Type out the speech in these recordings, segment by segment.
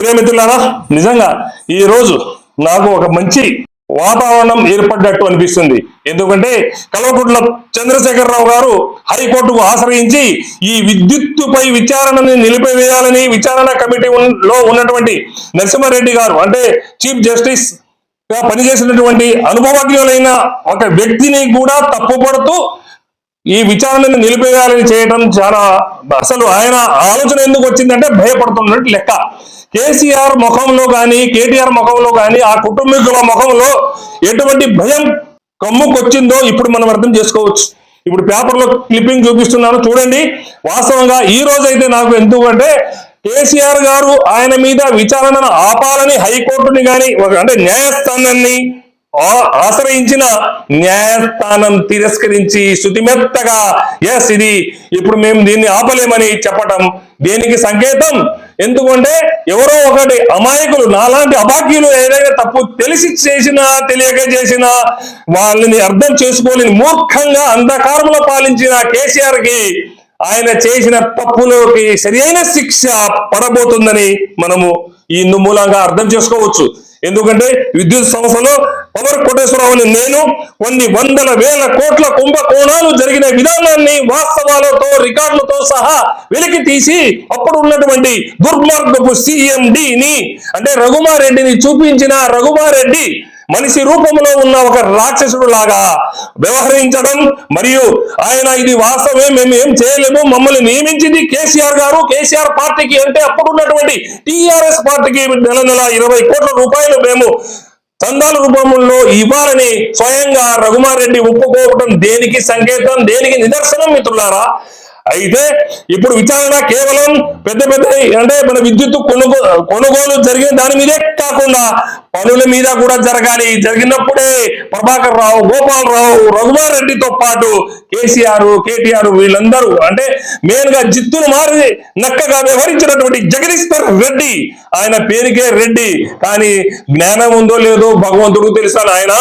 ప్రియమిత్రులారా నిజంగా ఈ రోజు నాకు ఒక మంచి వాతావరణం ఏర్పడ్డట్టు అనిపిస్తుంది. ఎందుకంటే కల్వకుంట్ల చంద్రశేఖరరావు గారు హైకోర్టుకు ఆశ్రయించి ఈ విద్యుత్తుపై విచారణని నిలిపివేయాలని విచారణ కమిటీ లో ఉన్నటువంటి నరసింహారెడ్డి గారు అంటే చీఫ్ జస్టిస్గా పనిచేసినటువంటి అనుభవజ్ఞులైన ఒక వ్యక్తిని కూడా తప్పుపడుతూ ఈ విచారణను నిలిపేయాలని చేయడం చాలా అసలు ఆయన ఆలోచన ఎందుకు వచ్చిందంటే భయపడుతున్నట్టు లెక్క. కేసీఆర్ ముఖంలో కానీ కేటీఆర్ ముఖంలో కానీ ఆ కుటుంబీకుల ముఖంలో ఎటువంటి భయం కమ్ముకొచ్చిందో ఇప్పుడు మనం అర్థం చేసుకోవచ్చు. ఇప్పుడు పేపర్లో క్లిప్పింగ్ చూపిస్తున్నాను చూడండి. వాస్తవంగా ఈ రోజైతే నాకు ఎందుకంటే కేసీఆర్ గారు ఆయన మీద విచారణను ఆపాలని హైకోర్టుని కానీ అంటే న్యాయస్థానాన్ని ఆ- ఆశ్రయించిన న్యాయస్థానం తిరస్కరించి శుతిమెత్తగా ఎస్ ఇది ఇప్పుడు మేము దీన్ని ఆపలేమని చెప్పటం దేనికి సంకేతం? ఎందుకంటే ఎవరో ఒకటి అమాయకులు నాలాంటి అభాగ్యులు ఏదైనా తప్పు తెలిసి చేసినా తెలియక చేసినా వాళ్ళని అర్థం చేసుకోలేని మూర్ఖంగా అంధకారంలో పాలించిన కేసీఆర్కి ఆయన చేసిన తప్పులోకి సరియైన శిక్ష పడబోతుందని మనము ఈ మూలంగా అర్థం చేసుకోవచ్చు. ఎందుకంటే విద్యుత్ సంస్థలో పవర్ కోటేశ్వరరావు అని నేను కొన్ని వందల వేల కోట్ల కుంభకోణాలు జరిగిన విధానాన్ని వాస్తవాలతో రికార్డులతో సహా వెలికి తీసి అప్పుడు ఉన్నటువంటి దుర్మార్గపు సిఎండిని అంటే రఘుమారెడ్డిని చూపించిన రఘుమారెడ్డి మనిషి రూపంలో ఉన్న ఒక రాక్షసుడు లాగా వ్యవహరించడం మరియు ఆయన ఇది వాస్తవమే మేము ఏం చేయలేము మమ్మల్ని నియమించింది కేసీఆర్ గారు కేసీఆర్ పార్టీకి అంటే అప్పుడు ఉన్నటువంటి టీఆర్ఎస్ పార్టీకి నెల నెల ఇరవై కోట్ల రూపాయలు మేము తందాల రూపంలో ఇవ్వాలని స్వయంగా రఘుమారెడ్డి ఒప్పుకోవడం దేనికి సంకేతం దేనికి నిదర్శనం మిత్రులారా? అయితే ఇప్పుడు విచారణ కేవలం పెద్ద పెద్ద అంటే మన విద్యుత్ కొనుగో కొనుగోలు జరిగిన దాని మీదే కాకుండా పనుల మీద కూడా జరగాలి. జరిగినప్పుడే ప్రభాకర్ రావు గోపాలరావు రఘుమారెడ్డితో పాటు కేసీఆర్ కేటీఆర్ వీళ్ళందరూ అంటే మెయిన్గా జిత్తును మారి నక్కగా వ్యవహరించినటువంటి జగదీశ్వర్ రెడ్డి ఆయన పేరుకే రెడ్డి. కానీ జ్ఞానం ఉందో లేదో భగవంతుడు తెలుసాను ఆయన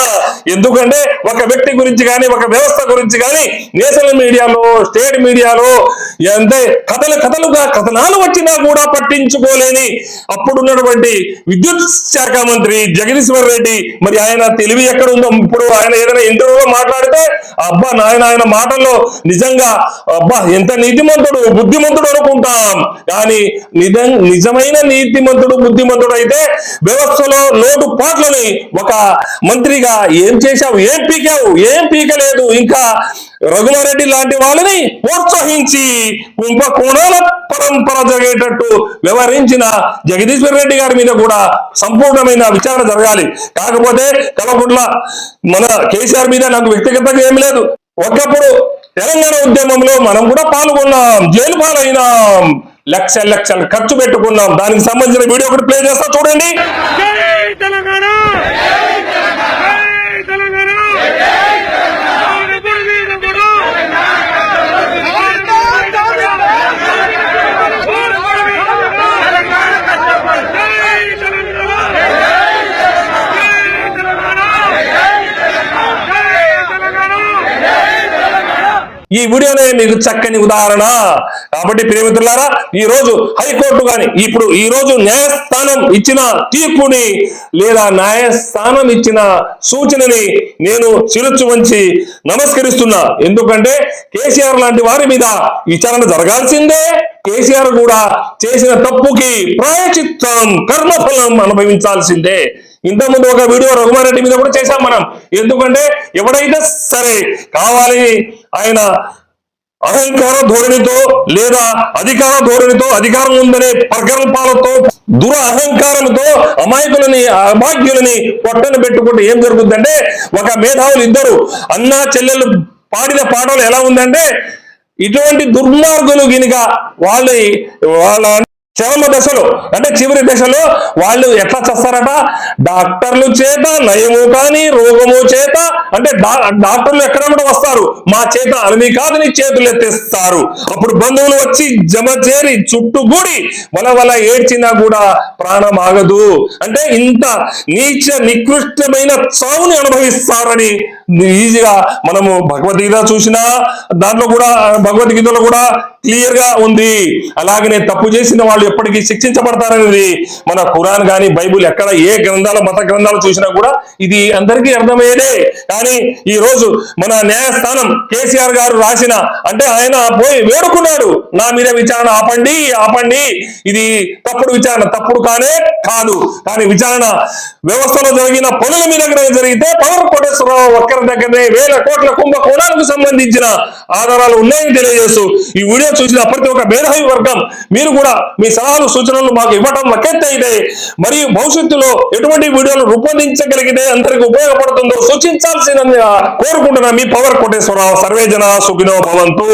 ఎందుకంటే ఒక వ్యక్తి గురించి కానీ ఒక వ్యవస్థ గురించి కానీ నేషనల్ మీడియాలో స్టేట్ మీడియాలో అంటే కథలు కథలుగా కథనాలు వచ్చినా కూడా పట్టించుకోలేని అప్పుడున్నటువంటి విద్యుత్ శాఖ మంత్రి జగదీశ్వర్ రెడ్డి మరి ఆయన తెలివి ఎక్కడ ఉందో ఇప్పుడు ఆయన ఏదైనా ఇంటర్వ్యూలో మాట్లాడితే అబ్బా నాయన ఆయన మాటల్లో నిజంగా అబ్బా ఎంత నీతిమంతుడు బుద్ధిమంతుడు అనుకుంటాం. కానీ నిజం నిజమైన నీతిమంతుడు బుద్ధిమంతుడు అయితే వ్యవస్థలో లోటు పాట్లని ఒక మంత్రిగా ఏం చేశావు ఏం పీకావు ఏం పీకలేదు. ఇంకా రఘుమారెడ్డి లాంటి వాళ్ళని ప్రోత్సహించి కుంభకోణాల పరంపర జరిగేటట్టు వ్యవహరించిన జగదీశ్వర్ రెడ్డి గారి మీద కూడా సంపూర్ణమైన విచారణ జరగాలి. కాకపోతే కలపట్ల మన కేసీఆర్ మీద నాకు వ్యక్తిగతంగా ఏమి లేదు. ఒకప్పుడు తెలంగాణ ఉద్యమంలో మనం కూడా పాల్గొన్నాం జైలు పాలైనాం లక్ష లక్షలు ఖర్చు పెట్టుకున్నాం. దానికి సంబంధించిన వీడియో ఒకటి ప్లే చేస్తా చూడండి. తెలంగాణ జై తెలంగాణ ఎవరు వీరుడు? జై తెలంగాణ జై తెలంగాణ జై తెలంగాణ ఈ వీడియోనే మీకు చక్కని ఉదాహరణ. కాబట్టి ప్రేమితులారా ఈ రోజు హైకోర్టు గాని ఇప్పుడు ఈ రోజు న్యాయస్థానం ఇచ్చిన తీర్పుని లేదా న్యాయస్థానం ఇచ్చిన సూచనని నేను చిరుచు వంచి నమస్కరిస్తున్నా. ఎందుకంటే కేసీఆర్ లాంటి వారి మీద విచారణ జరగాల్సిందే. కేసీఆర్ కూడా చేసిన తప్పుకి ప్రాయచిత్తం కర్మఫలం అనుభవించాల్సిందే. ఇంతకుముందు ఒక వీడియో రఘుమారెడ్డి మీద కూడా చేశాం మనం. ఎందుకంటే ఎవడైతే సరే కావాలని ఆయన అహంకార ధోరణితో లేదా అధికార ధోరణితో అధికారం ఉందనే ప్రగల్భాలతో దుర అహంకారంతో అమాయకులని అభాగ్యులని పొట్టన పెట్టుకుంటే ఏం జరుగుతుందంటే ఒక మేధావులు ఇద్దరు అన్నా చెల్లెలు పాడిన పాటలు ఎలా ఉందంటే ఇటువంటి దుర్మార్గులు గినిక వాళ్ళ వాళ్ళ చరమ దశలో అంటే చివరి దశలో వాళ్ళు ఎట్లా చేస్తారట? డాక్టర్లు చేత నయము కానీ రోగము చేత అంటే డా- డాక్టర్లు ఎక్కడ కూడా వస్తారు. మా చేత అలమి కాదని చేతులు ఎత్తేస్తారు. అప్పుడు బంధువులు వచ్చి జమ చేరి చుట్టుగూడి వల వల ఏడ్చినా కూడా ప్రాణం ఆగదు. అంటే ఇంత నీచ నికృష్టమైన చావుని అనుభవిస్తారని ఈజీగా మనము భగవద్గీత చూసినా దాంట్లో కూడా భగవద్గీతలో కూడా క్లియర్గా ఉంది. అలాగనే తప్పు చేసిన వాళ్ళు ఎప్పటికీ శిక్షించబడతారనేది మన ఖురాన్ కానీ బైబుల్ ఎక్కడ ఏ గ్రంథాలు మత గ్రంథాలు చూసినా కూడా ఇది అందరికీ అర్థమయ్యేదే. కానీ ఈ రోజు మన న్యాయస్థానం కేసీఆర్ గారు రాసిన అంటే ఆయన పోయి వేడుకున్నాడు నా మీద విచారణ ఆపండి ఆపండి. ఇది తప్పుడు విచారణ తప్పుడు కానే కాదు. కానీ విచారణ వ్యవస్థలో జరిగిన పనుల మీద జరిగితే పవర్ కోటేశ్వరరావు ఒక్కరి దగ్గరనే వేల కోట్ల కుంభకోణాలకు సంబంధించిన ఆధారాలు ఉన్నాయని తెలియజేస్తూ ఈ వీడియో చూసిన ప్రతి ఒక్క మేధావి వర్గం మీరు కూడా మీ సలహాలు సూచనలు మాకు ఇవ్వటం లకెత్తి అయితే మరియు భవిష్యత్తులో ఎటువంటి వీడియోలు రూపొందించగలిగితే అందరికి ఉపయోగపడుతుందో సూచించాల్సిన కోరుకుంటున్నా మీ పవర్ కోటేశ్వరరావు సర్వేజన సుఖినో భవంతు.